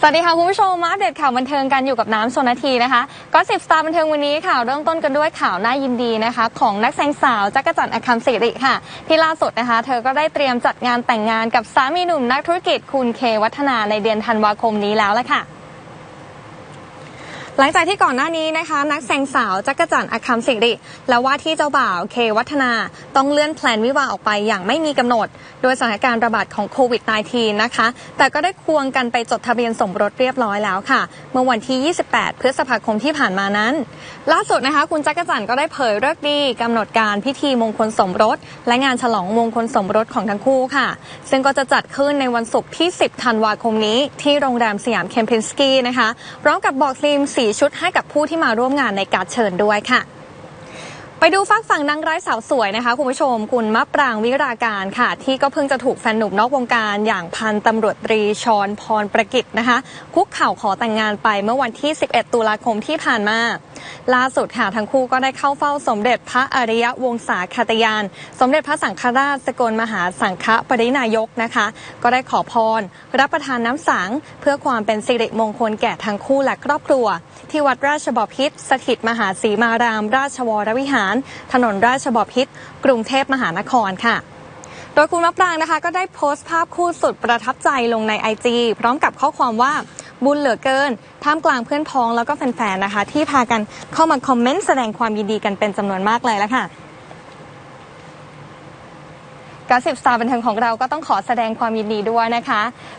สวัสดีค่ะคุณผู้ชมมาอัปเดตข่าวบันเทิงกันอยู่กับน้ำชนนาทีนะคะก็สิบสตาร์บันเทิงวันนี้ข่าวเริ่มต้นกันด้วยข่าวน่ายินดีนะคะ ของนักแสดงสาวจักรจันทร์อคัมศิริค่ะ ที่ล่าสุดนะคะ เธอก็ได้เตรียมจัดงานแต่งงานกับสามีหนุ่มนักธุรกิจคุณเควัฒนาในเดือนธันวาคมนี้แล้วละค่ะ หลังจากที่ก่อนหน้านี้นะคะ นักแสดงสาวจักรจันทร์อคัมสิริและว่าที่เจ้าบ่าวเควัฒนาต้องเลื่อนแพลนวิวาห์ออกไปอย่างไม่มีกำหนด โดยสถานการณ์ระบาดของโควิด -19 นะคะ แต่ก็ได้ควงกันไปจดทะเบียนสมรสเรียบร้อยแล้วค่ะ เมื่อวันที่ 28 พฤษภาคมที่ผ่านมานั้น ล่าสุดนะคะ คุณจักรจันทร์ก็ได้เผยเลิกดีกำหนดการพิธีมงคลสมรส และงานฉลองมงคลสมรสของทั้งคู่ค่ะ ซึ่งก็จะจัดขึ้นในวันศุกร์ที่ 10 ธันวาคมนี้ ที่โรงแรมสยามเคมเพนสกี้นะคะพร้อมกับบอกธีมสีชุดให้กับผู้ที่มาร่วมงานในการเชิญด้วยค่ะไปดูฟักฝั่งนางร้ายสาวสวยนะคะคุณผู้ชมคุณมะปรางวิราการค่ะ ที่ก็เพิ่งจะถูกแฟนหนุ่มนอกวงการอย่างพันตำรวจตรีชอนพรประกิตนะคะคุกเข่าขอแต่งงานไปเมื่อวันที่ 11 ตุลาคมที่ผ่านมา ล่าสุดค่ะทั้งคู่ก็ได้เข้าเฝ้าสมเด็จพระอริยวงศาคตยาน สมเด็จพระสังฆราชสกลมหาสังฆปรินายกนะคะ ก็ได้ขอพร รับประทานน้ำสัง เพื่อความเป็นสิริมงคลแก่ทั้งคู่และครอบครัว ที่วัดราชบพิตรสถิตมหาศรีมาราม ราชวรวิหาร ถนนราชบพิตรกรุงเทพมหานครค่ะโดยคุณมะปรางนะคะก็ได้โพสต์ภาพคู่สุดประทับใจลงใน IG พร้อมกับข้อความว่า บุญเหลือเกิน ท่ามกลางเพื่อนพ้องแล้วก็แฟนๆนะคะ ที่พากันเข้ามาคอมเมนต์แสดงความยินดีกันเป็นจำนวนมากเลยแล้วค่ะกาสิบสตาร์บันเทิงของเราก็ต้องขอแสดงความยินดีด้วยนะคะ